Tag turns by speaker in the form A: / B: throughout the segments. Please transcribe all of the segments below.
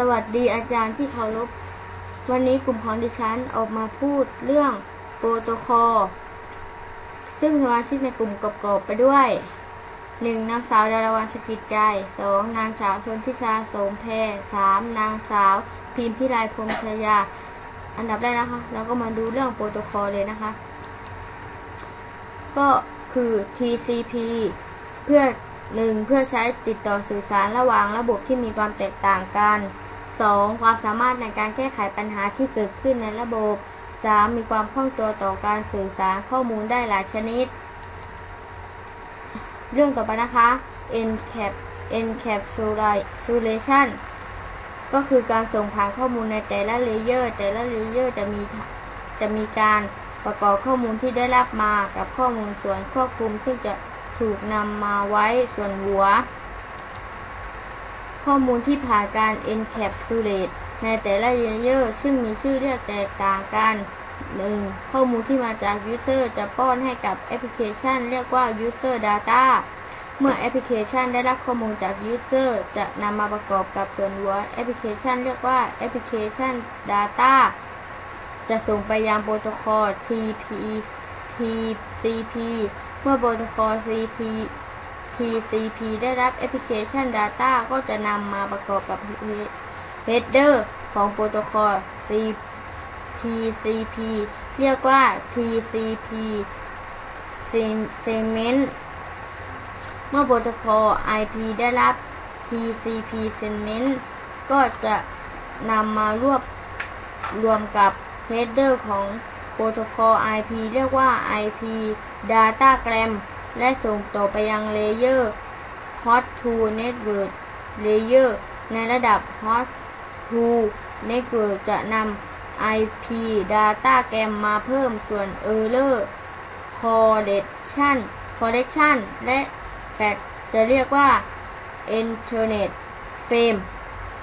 A: สวัสดีอาจารย์ที่เคารพ วันนี้กลุ่มของดิฉันออกมาพูดเรื่องโปรโตคอล ซึ่งสมาชิกในกลุ่มประกอบไปด้วย 1. นางสาวดารวรรณสกิจใจ 2. นางสาวชนทิชาโสมแพร 3. นางสาวพิมพิไลพรหมชยา อันดับแรกนะคะ เราก็มาดูเรื่องโปรโตคอลเลยนะคะ ก็คือ TCP เพื่อ 1. เพื่อใช้ติดต่อสื่อสารระหว่างระบบที่มีความแตกต่างกัน 2. ความสามารถในการแก้ไขปัญหาที่เกิดขึ้นในระบบ 3. มีความคล่องตัวต่อการสื่อสารข้อมูลได้หลายชนิด เรื่องต่อไปนะคะ encap encapsulation ก็คือการส่งผ่านข้อมูลในแต่ละเลเยอร์ แต่ละเลเยอร์จะมีจะมีการประกอบข้อมูลที่ได้รับมากับข้อมูลส่วนควบคุมซึ่งจะถูกนำมาไว้ส่วนหัว ข้อมูลที่ผ่านการ encapsulate ในแต่ละเลเยอร์ซึ่งมีชื่อเรียกแตกต่างกัน 1. ข้อมูลที่มาจาก user จะป้อนให้กับแอปพลิเคชัน เรียกว่า user data เมื่อแอปพลิเคชันได้รับข้อมูลจาก user จะนำมาประกอบกับส่วนหัวแอปพลิเคชัน เรียกว่าแอปพลิเคชัน data จะส่งไปยังโปรโตคอล TP TCP เมื่อโปรโตคอล CT TCP ได้รับแอปพลิเคชัน Data ก็จะนำมาประกอบกับ Header ของโปรโตคอล TCP เรียกว่า TCP Segment เมื่อโปรโตคอล IP ได้รับ TCP Segment ก็จะนำมารวบรวมกับ Header ของโปรโตคอล IP เรียกว่า IP Datagram และส่งต่อไปยังเลเยอร์ Hot to Network Layer ในระดับ Hot to Network จะนำ IP Datagram มาเพิ่มส่วน Error Correction Correction และ Fact จะเรียกว่า Internet Frame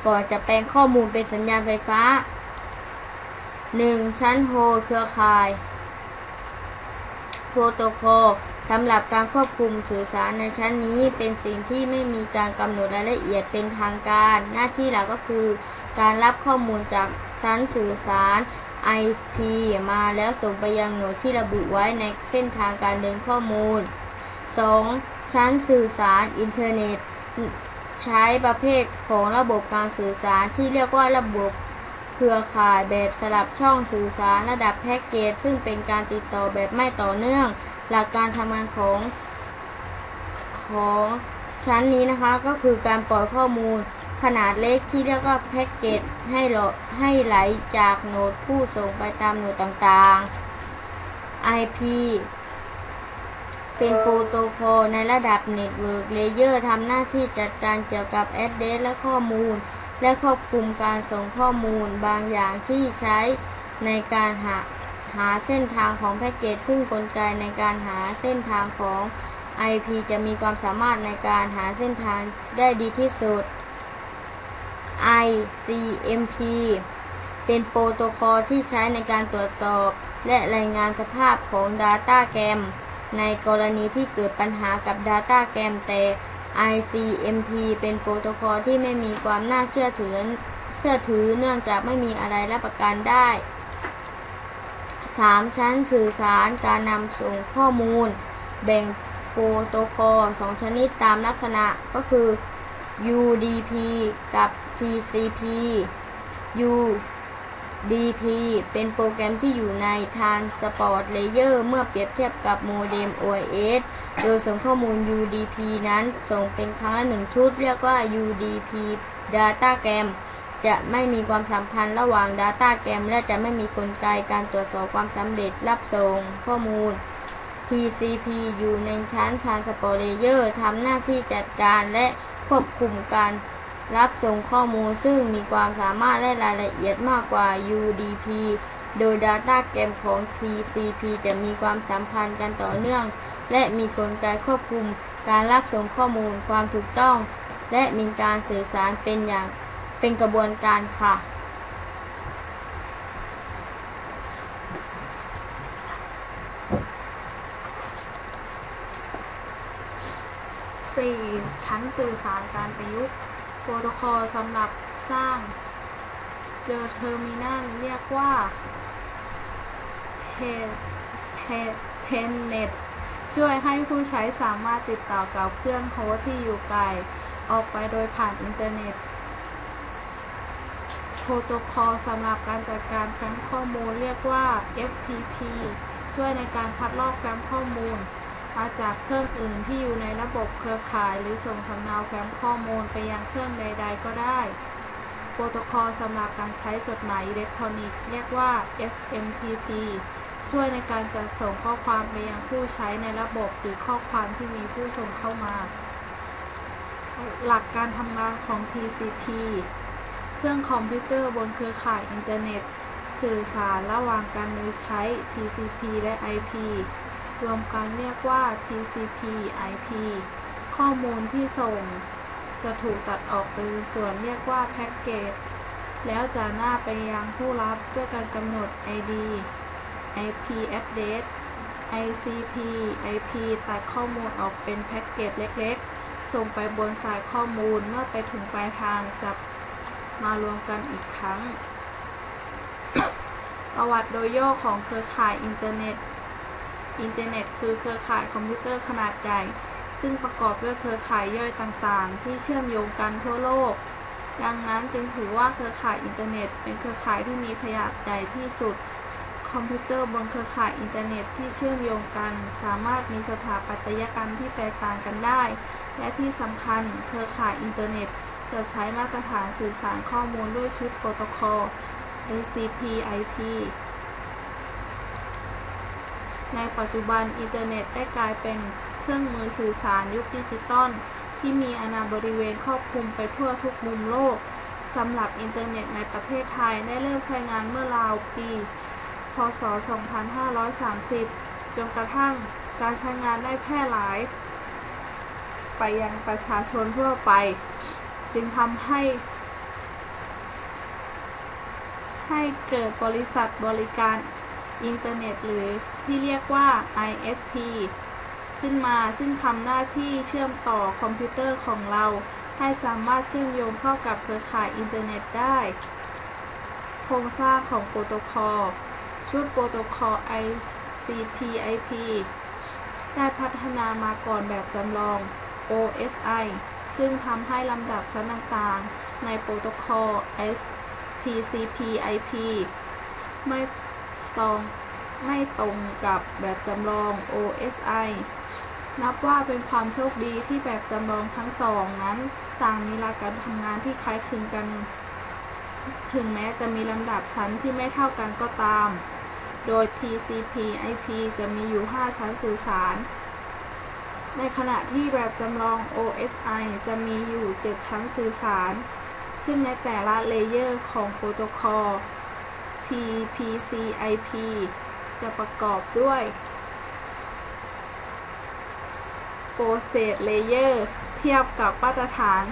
A: ก่อนจะแปลงข้อมูลเป็นสัญญาณไฟฟ้า 1. ชั้นโฮเครือข่าย โปรโตคอล สำหรับการควบคุมสื่อสารในชั้นนี้ เป็นสิ่งที่ไม่มีการกำหนดรายละเอียดเป็นทางการ หน้าที่หลักก็คือ การรับข้อมูลจากชั้นสื่อสาร IP มาแล้วส่งไปยังโหนดที่ระบุไว้ในเส้นทางการเดินข้อมูล 2. ชั้นสื่อสารอินเทอร์เน็ต ใช้ประเภทของระบบการสื่อสารที่เรียกว่าระบบเครือข่ายแบบสลับช่องสื่อสารระดับแพ็กเกจซึ่งเป็นการติดต่อแบบไม่ต่อเนื่อง หลักการทำงานของของชั้นนี้นะคะก็คือการปล่อยข้อมูลขนาดเล็กที่เรียกว่าแพ็กเกจให้ให้ไหลจากโนดผู้ส่งไปตามโนดต่างๆ IP เป็นโปรโตคอลในระดับเน็ตเวิร์กเลเยอร์ทำหน้าที่จัดการเกี่ยวกับแอดเดรสและข้อมูล และควบคุมการส่งข้อมูลบางอย่างที่ใช้ในการหา หาเส้นทางของแพ็กเกจ ซึ่งกลไกในการหาเส้นทางของ IP จะมีความสามารถในการหาเส้นทางได้ดีที่สุด ICMP เป็นโปรโตคอลที่ใช้ในการตรวจสอบ และรายงานสภาพของ Datagram ในกรณีที่เกิดปัญหากับ Datagram แต่ ICMP เป็นโปรโตคอลที่ไม่มีความน่าเชื่อถือเชื่อถือเนื่องจากไม่มีอะไรรับประกันได้ 3. ชั้นสื่อสารการนำส่งข้อมูล แบ่งโปรโตคอล2ชนิดตามลักษณะก็คือ UDP กับ TCP UDP เป็นโปรแกรมที่อยู่ใน Transport Layer เมื่อเปรียบเทียบกับโมเด็ม O/S โดยส่งข้อมูล UDP นั้นส่งเป็นครั้งละหนึ่งชุด เรียกว่า UDP Datagram จะไม่มีความสัมพันธ์ระหว่าง Datagram และจะไม่มีกลไกการตรวจสอบความสำเร็จรับส่งข้อมูล TCP อยู่ในชั้น Transport Layer ทำหน้าที่จัดการและควบคุมการรับส่งข้อมูลซึ่งมีความสามารถและรายละเอียดมากกว่า UDP โดย Datagram ของ TCP จะมีความสัมพันธ์กันต่อเนื่อง และมีกลไกควบคุมการรับส่งข้อมูลความถูกต้อง และมีการสื่อสารเป็นอย่าง เป็นกระบวนการค่ะ
B: 4. ชั้นสื่อสารการประยุกต์โปรโตคอลสำหรับสร้าง เจอเทอร์มินัลเรียกว่าเทเทเทนเน็ตช่วยให้ผู้ใช้สามารถติดต่อกับเครื่องโฮสต์ที่อยู่ไกล ออกไปโดยผ่านอินเทอร์เน็ต โปรโตคอลสำหรับการจัดการแฟ้มข้อมูลเรียกว่า FTP ช่วยในการคัดลอกแฟ้มข้อมูล มาจากเครื่องอื่นที่อยู่ในระบบเครือข่าย หรือส่งสำเนาแฟ้มข้อมูลไปยังเครื่องใด ๆ ก็ได้ โปรโตคอลสำหรับการใช้จดหมายอิเล็กทรอนิกส์เรียกว่า SMTP ช่วยในการจัดส่งข้อความไปยังผู้ใช้ในระบบหรือข้อความที่มีผู้ส่งเข้ามา หลักการทำงานของ TCP รื่องคอมพิวเตอร์บนเครือข่ายอินเทอร์เน็ต สื่อสารระหว่างกันโดยใช้ TCP และ IP รวมกันเรียกว่า TCP IP ข้อมูลที่ส่ง จะถูกตัดออกเป็นส่วนเรียกว่าแพ็กเกจ แล้วจะหน้าไปยังผู้รับด้วยการกำหนด ID IP address ICP IP ตัดข้อมูลออกเป็นแพ็กเกจเล็ก ๆ ส่งไปบนสายข้อมูลเมื่อไปถึงปลายทางจะ มารวมกันอีกครั้ง ประวัติโดยย่อของเครือข่ายอินเทอร์เน็ต อินเทอร์เน็ตคือเครือข่ายคอมพิวเตอร์ขนาดใหญ่ ซึ่งประกอบด้วยเครือข่ายย่อยต่างๆ ที่เชื่อมโยงกันทั่วโลก ดังนั้นจึงถือว่าเครือข่ายอินเทอร์เน็ต เป็นเครือข่ายที่มีขนาดใหญ่ที่สุด คอมพิวเตอร์บนเครือข่ายอินเทอร์เน็ตที่เชื่อมโยงกัน สามารถมีสถาปัตยกรรมที่แตกต่างกันได้ และที่สำคัญเครือข่ายอินเทอร์เน็ต จะใช้มาตรฐานสื่อสารข้อมูลด้วยชุดโปรโตคอล TCP/IP ในปัจจุบันอินเทอร์เน็ตได้กลายเป็นเครื่องมือสื่อสารยุคดิจิตอลที่มีอาณาบริเวณครอบคลุมไปทั่วทุกมุมโลกสำหรับอินเทอร์เน็ตในประเทศไทยได้เริ่มใช้งานเมื่อราวปี พศ 2530 จนกระทั่งการใช้งานได้แพร่หลาย ไปยังประชาชนทั่วไป จึงทำให้ ให้เกิดบริษัทบริการอินเทอร์เน็ตหรือที่เรียกว่า ISP ขึ้นมาซึ่งทำหน้าที่เชื่อมต่อคอมพิวเตอร์ของเรา ให้สามารถเชื่อมโยงเข้ากับเครือข่ายอินเทอร์เน็ตได้ โครงสร้างของโปรโตคอลชุดโปรโตคอล ICP/IP ได้พัฒนามาก่อนแบบจำลอง OSI ซึ่งทำให้ลำดับชั้นต่างๆ ในโปรโตคอล TCP/IP ไม่ตรงไม่ตรงกับแบบจำลอง OSI นับว่าเป็นความโชคดีที่แบบจำลองทั้งสองนั้น ต่างมีหลักการทำงานที่คล้ายคลึงกัน ถึงแม้จะมีลำดับชั้นที่ไม่เท่ากันก็ตาม โดย TCP/IP จะมีอยู่ 5 ชั้นสื่อสาร ในขณะที่แบบจำลอง OSI จะมีอยู่ 7 ชั้นสื่อสาร ซึ่งในแต่ละเลเยอร์ของโปรโตคอล TCP/IP จะประกอบด้วย Process Layer เทียบกับมาตรฐาน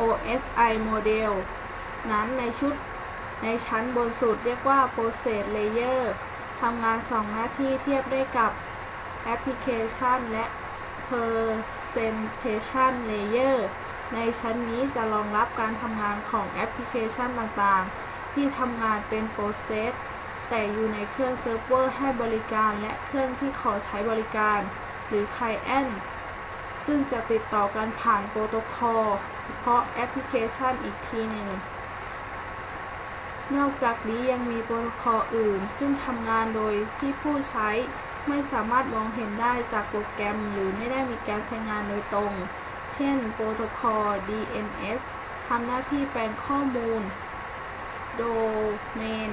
B: OSI โมเดลนั้นในชุดในชั้นบนสุดเรียกว่า Process Layer ทำงาน 2 หน้าที่เทียบได้กับ Application และ Presentation Layer ในชั้นนี้จะรองรับการทำงานของแอปพลิเคชันต่างๆ ที่ทำงานเป็น Process แต่อยู่ในเครื่องเซิร์ฟเวอร์ให้บริการและเครื่องที่ขอใช้บริการ หรือ Client ซึ่งจะติดต่อกันผ่านโปรโตคอลเฉพาะแอปพลิเคชันอีกทีหนึ่ง นอกจากนี้ยังมีโปรโตคอลอื่น ซึ่งทำงานโดยที่ผู้ใช้ ไม่สามารถมองเห็นได้จากโปรแกรม หรือไม่ได้มีการใช้งานโดยตรง เช่น โปรโตคอล DNS ทำหน้าที่แปลงข้อมูล โดเมน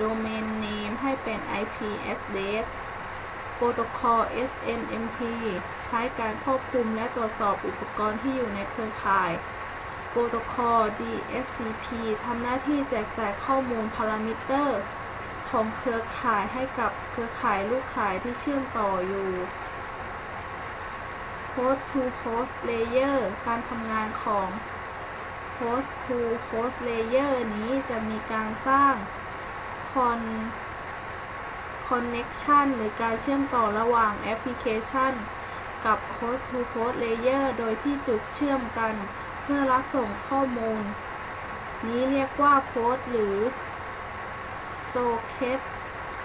B: Domain Name ให้เป็น IP address โปรโตคอล SNMP ใช้การควบคุมและตรวจสอบอุปกรณ์ที่อยู่ในเครือข่าย โปรโตคอล DSCP ทำหน้าที่แจกจ่ายข้อมูลพารามิเตอร์ ของเครือข่ายให้กับเครือข่ายลูกข่ายที่เชื่อมต่ออยู่ Host to Host Layer การทำงานของ Host to Host Layer นี้จะมีการสร้าง Con Connection หรือการเชื่อมต่อระหว่างแอปพลิเคชัน กับ Host to Host Layer โดยที่จุดเชื่อมกัน เพื่อรับส่งข้อมูล นี้เรียกว่าโพสต์หรือ เคต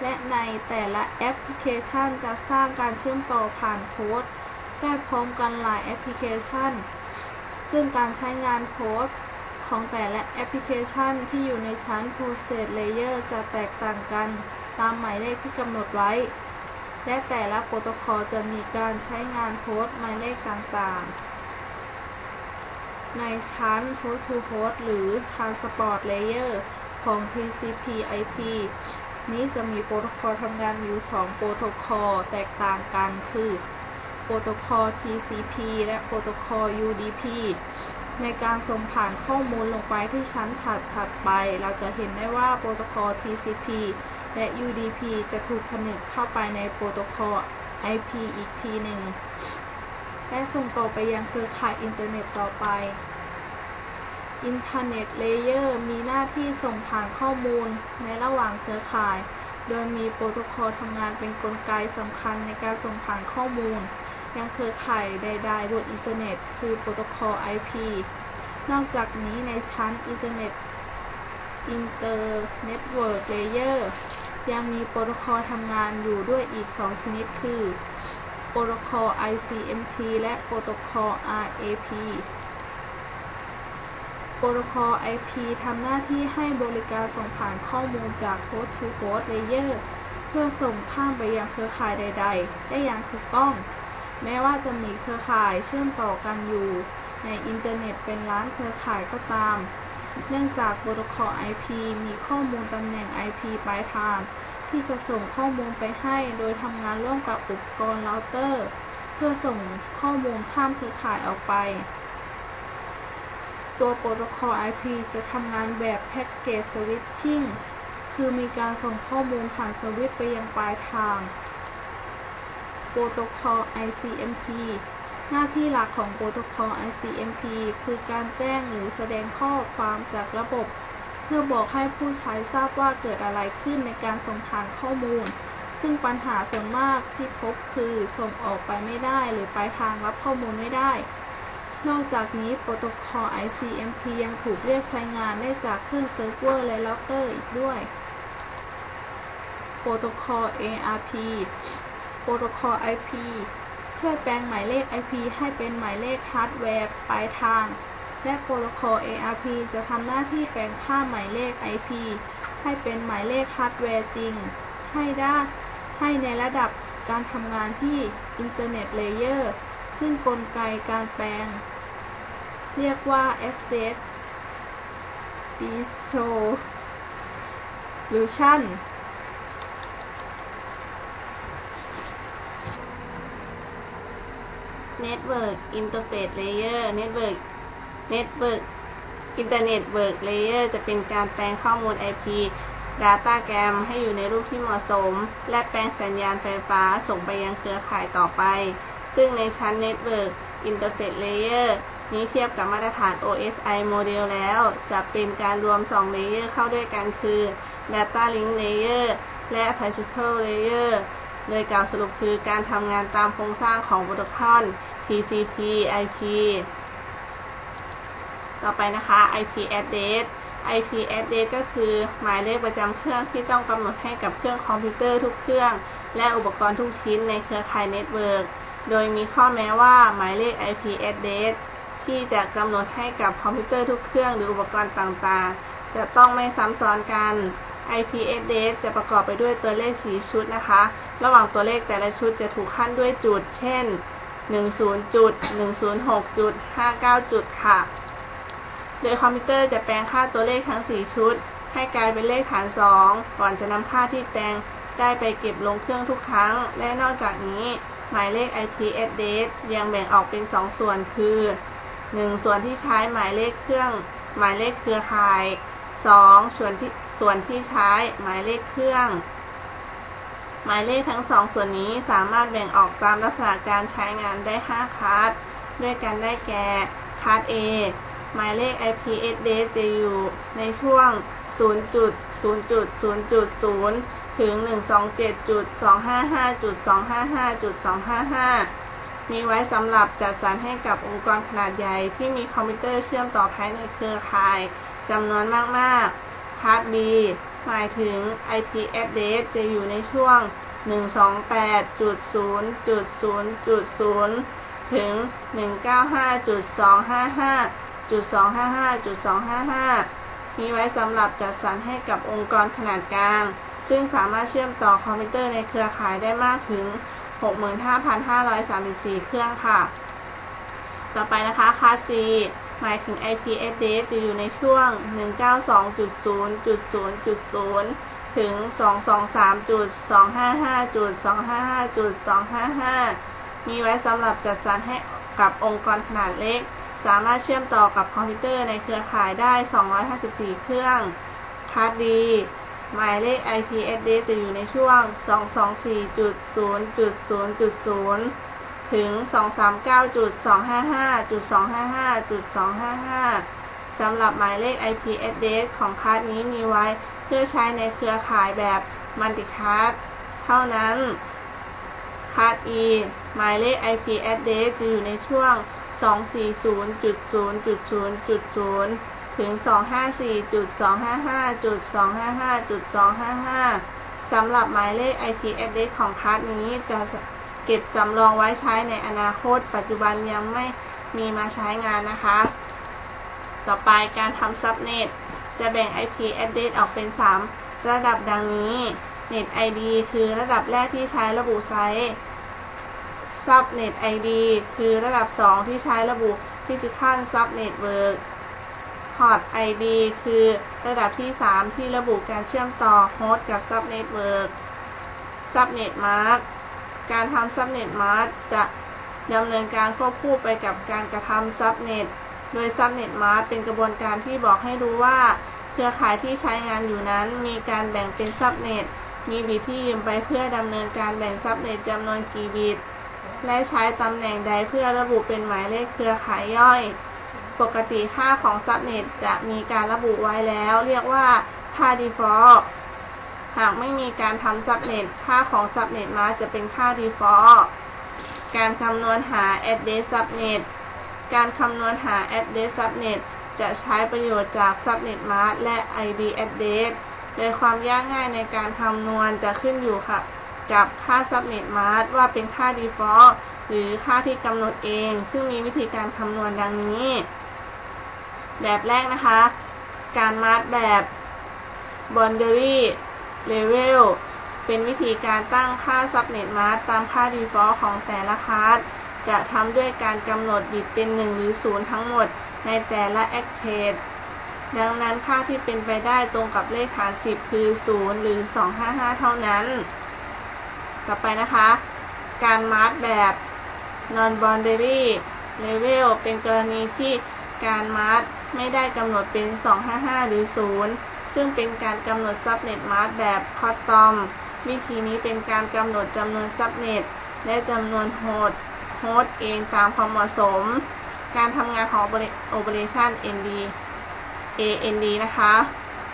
B: และในแต่ละแอปพลิเคชันจะสร้างการเชื่อมต่อผ่านโพสต์ได้พร้อมกันหลายแอปพลิเคชัน ซึ่งการใช้งานโพสต์ของแต่ละแอปพลิเคชันที่อยู่ในชั้น Process Layer จะแตกต่างกันตามหมายเลขที่กำหนดไว้ และแต่ละโปรโตคอลจะมีการใช้งานโพสต์หมายเลขต่างๆ ในชั้น Host to Host หรือ Transport Layer ของ TCP/IP นี้จะมีโปรโตคอลทำงานอยู่ 2 โปรโตคอลแตกต่างกันคือ โปรโตคอล TCP และโปรโตคอล UDP ในการส่งผ่านข้อมูลลงไปที่ชั้นถัดถัดไป เราจะเห็นได้ว่าโปรโตคอล TCP และ UDP จะถูกผนึกเข้าไปในโปรโตคอล IP อีกทีหนึ่ง และส่งต่อไปยังเครือข่ายอินเทอร์เน็ตต่อไป อินเทอร์เน็ตเลเยอร์มีหน้าที่ส่งผ่านข้อมูลในระหว่างเครือข่าย โดยมีโปรโตคอลทำงานเป็นนกลไกสำคัญในการส่งผ่านข้อมูล ยังเครือข่ายใดๆบนอินเทอร์เน็ต คือโปรโตคอล IP นอกจากนี้ในชั้นอินเทอร์เน็ตอินเตอร์เน็ตเวิร์กเลเยอร์ยังมีโปรโตคอลทำงานอยู่ด้วยอีก 2 ชนิดคือโปรโตคอล ICMP และโปรโตคอล RAP โปรโตคอล IP ทำหน้าที่ให้บริการส่งผ่านข้อมูลจาก Host to Host Layer เพื่อส่งข้ามไปยังเครือข่ายใด ๆ ได้อย่างถูกต้อง แม้ว่าจะมีเครือข่ายเชื่อมต่อกันอยู่ ในอินเทอร์เน็ตเป็นล้านเครือข่ายก็ตาม เนื่องจากโปรโตคอล IP มีข้อมูลตำแหน่ง IP ปลายทางที่จะส่งข้อมูลไปให้ โดยทำงานร่วมกับอุปกรณ์เราเตอร์ เพื่อส่งข้อมูลข้ามเครือข่ายออกไป ตัวโปรโตคอล IP จะทำงานแบบแพ็กเกจสวิตชิ่งคือมีการส่งข้อมูลผ่านสวิตไปยังปลายทาง โปรโตคอล ICMP หน้าที่หลักของโปรโตคอล ICMP คือการแจ้งหรือแสดงข้อความจากระบบ เพื่อบอกให้ผู้ใช้ทราบว่าเกิดอะไรขึ้นในการส่งผ่านข้อมูล ซึ่งปัญหาส่วนมากที่พบคือส่งออกไปไม่ได้หรือปลายทางรับข้อมูลไม่ได้ นอกจากนี้โปรโตคอล ICMP ยังถูกเรียกใช้งานได้จากเครื่องเซิร์ฟเวอร์และเราเตอร์อีกด้วย โปรโตคอล ARP โปรโตคอล IP ช่วยแปลงหมายเลข IP ให้เป็นหมายเลขฮาร์ดแวร์ปลายทาง และโปรโตคอล ARP จะทำหน้าที่แปลงค่าหมายเลข IP ให้เป็นหมายเลขฮาร์ดแวร์จริง ให้ได้ให้ในระดับการทำงานที่ Internet Layer ซึ่งกลไกการแปลง เรียกว่า Access Resolution
C: Network Interface Layer Network Network Internet Work Layer จะเป็นการแปลงข้อมูล IP Datagram ให้อยู่ในรูปที่เหมาะสม และแปลงสัญญาณไฟฟ้าส่งไปยังเครือข่ายต่อไป ซึ่งในชั้น Network Interface Layer นี้เทียบกับมาตรฐาน OSI โมเดลแล้ว จะเป็นการรวม2 Layer เข้าด้วยกันคือ Data Link Layer และ Principal Layer โดยกล่าวสรุปคือการทำงานตามโครงสร้างของโปรโตคอล TCP IP ต่อไปนะคะ IP address IP address ก็คือหมายเลขประจำเครื่องที่ต้องกำหนดให้กับเครื่องคอมพิวเตอร์ทุกเครื่อง และอุปกรณ์ทุกชิ้นในเครือข่ายเน็ตเวิร์กโดยมีข้อแม้ว่าหมายเลข IP address ที่จะกำหนดให้กับคอมพิวเตอร์ทุกเครื่องหรืออุปกรณ์ต่างๆ จะต้องไม่ซ้ำซ้อนกัน IP address จะประกอบไปด้วยตัวเลข 4 ชุดนะคะ ระหว่างตัวเลขแต่ละชุดจะถูกขั้นด้วยจุด เช่น 10จุด106จุด59 จุดค่ะ โดยคอมพิวเตอร์จะแปลงค่าตัวเลขทั้ง 4 ชุด ให้กลายเป็นเลขฐาน 2 ก่อนจะนำค่าที่แปลงได้ไปเก็บลงเครื่องทุกครั้ง และนอกจากนี้ หมายเลข IP address ยังแบ่งออกเป็น 2 ส่วนคือ 1 ส่วนที่ใช้หมายเลขเครื่องหมายเลขเครือข่าย 2 ส่วนที่ส่วนที่ใช้หมายเลขเครื่อง หมายเลขทั้งสองส่วนนี้สามารถแบ่งออกตามลักษณะการใช้งานได้ 5คลาสด้วยกันได้แก่คลาส A หมายเลข IP address จะอยู่ในช่วง 0.0.0.0ถึง 127.255.255.255 มีไว้สำหรับจัดสรรให้กับองค์กรขนาดใหญ่ ที่มีคอมพิวเตอร์เชื่อมต่อภายในเครือข่ายจำนวนมากๆ พาร์ท B หมายถึง IP address จะอยู่ในช่วง 128.0.0.0 ถึง 195.255.255.255 มีไว้สำหรับจัดสรรให้กับองค์กรขนาดกลาง ซึ่งสามารถเชื่อมต่อคอมพิวเตอร์ในเครือข่ายได้มากถึง 65,534 เครื่องค่ะ ต่อไปนะคะคาส C หมายถึง IP address จะอยู่ในช่วง 192.0.0.0 ถึง 223.255.255.255 มีไว้สำหรับจัดสรรให้กับองค์กรขนาดเล็ก สามารถเชื่อมต่อกับคอมพิวเตอร์ในเครือข่ายได้ 254 เครื่องคลาส D หมายเลข IP address จะอยู่ในช่วง 224.0.0.0 ถึง 239.255.255.255 สำหรับหมายเลข IP address ของคลาสนี้มีไว้เพื่อใช้ในเครือข่ายแบบมัลติคลาสเท่านั้นคลาส E หมายเลข IP address จะอยู่ในช่วง 240.0.0.0 ถึง 254.255.255.255 สำหรับหมายเลข IP address ของคลาสนี้จะเก็บสำรองไว้ใช้ในอนาคต ปัจจุบันยังไม่มีมาใช้งานนะคะ ต่อไปการทำซับเน็ตจะแบ่ง IP address ออกเป็น 3 ระดับดังนี้ Net ID คือระดับแรกที่ใช้ระบุไซต์ Subnet ID คือระดับ 2 ที่ใช้ระบุ Physical Subnetwork Port ID คือระดับที่ 3 ที่ระบุการเชื่อมต่อโฮสต์กับ Subnetwork Subnet Mask การทำ Subnet Mask จะดำเนินการควบคู่ไปกับการกระทำ Subnet โดย Subnet Mask เป็นกระบวนการที่บอกให้รู้ว่า เครือข่ายที่ใช้งานอยู่นั้น มีการแบ่งเป็น Subnet มีบิตที่ยืมไปเพื่อดำเนินการแบ่ง Subnet จำนวนกี่บิต และใช้ตำแหน่งใดเพื่อระบุเป็นหมายเลขเครือข่ายย่อย ปกติค่าของ Subnet จะมีการระบุไว้แล้ว เรียกว่าค่า default หากไม่มีการทำ Subnet ค่าของ Subnet mask จะเป็นค่า default การคำนวณหา address Subnet การคำนวณหา address Subnet จะใช้ประโยชน์จาก Subnet mask และ ID address โดยความยากง่ายในการคำนวณจะขึ้นอยู่ค่ะ กับค่า Subnet mask ว่าเป็นค่า default หรือค่าที่กำหนดเอง ซึ่งมีวิธีการคำนวณดังนี้ แบบแรกนะคะ การมาร์กแบบ boundary level เป็นวิธีการตั้งค่า subnet mask ตามค่า default ของแต่ละคลาสจะทำด้วยการกำหนดบิตเป็น 1 หรือ 0 ทั้งหมดในแต่ละ access ดังนั้นค่าที่เป็นไปได้ตรงกับเลขฐาน 10 คือ 0 หรือ 255 เท่านั้น ต่อไปนะคะ การมาร์กแบบ non boundary level เป็นกรณีที่การมาร์ก ไม่ได้กำหนดเป็น 255 หรือ 0 ซึ่งเป็นการกำหนด subnet mask แบบ custom วิธีนี้เป็นการกำหนดจำนวน subnet และจำนวนโฮสต์โฮสต์เองตามความเหมาะสม การทำงานของ operation ND AND นะคะ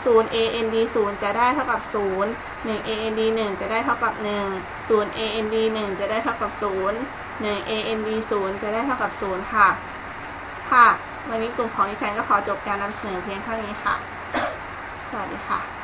C: 0 AND 0 จะได้เท่ากับ 0 1 AND 1 จะได้เท่ากับ 1 0 AND 1 จะได้เท่ากับ 0 1 AND 0 จะได้เท่ากับ 0 ค่ะ ค่ะ วันนี้กลุ่มของดิฉันก็ขอจบการนำเสนอเพียงเท่านี้ค่ะ สวัสดีค่ะ